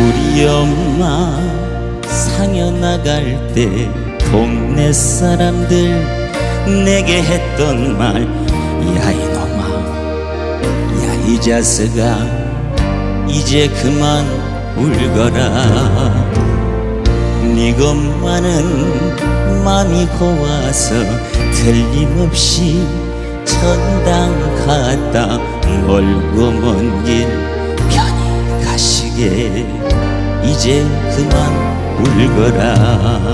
우리 엄마 상여 나갈 때 동네 사람들 내게 했던 말 야 이놈아 야 이 자식아 이제 그만 울거라. 네 것만은 맘이 고와서 틀림없이 천당 갔다 멀고 먼길 편히 가시게 이제 그만 울거라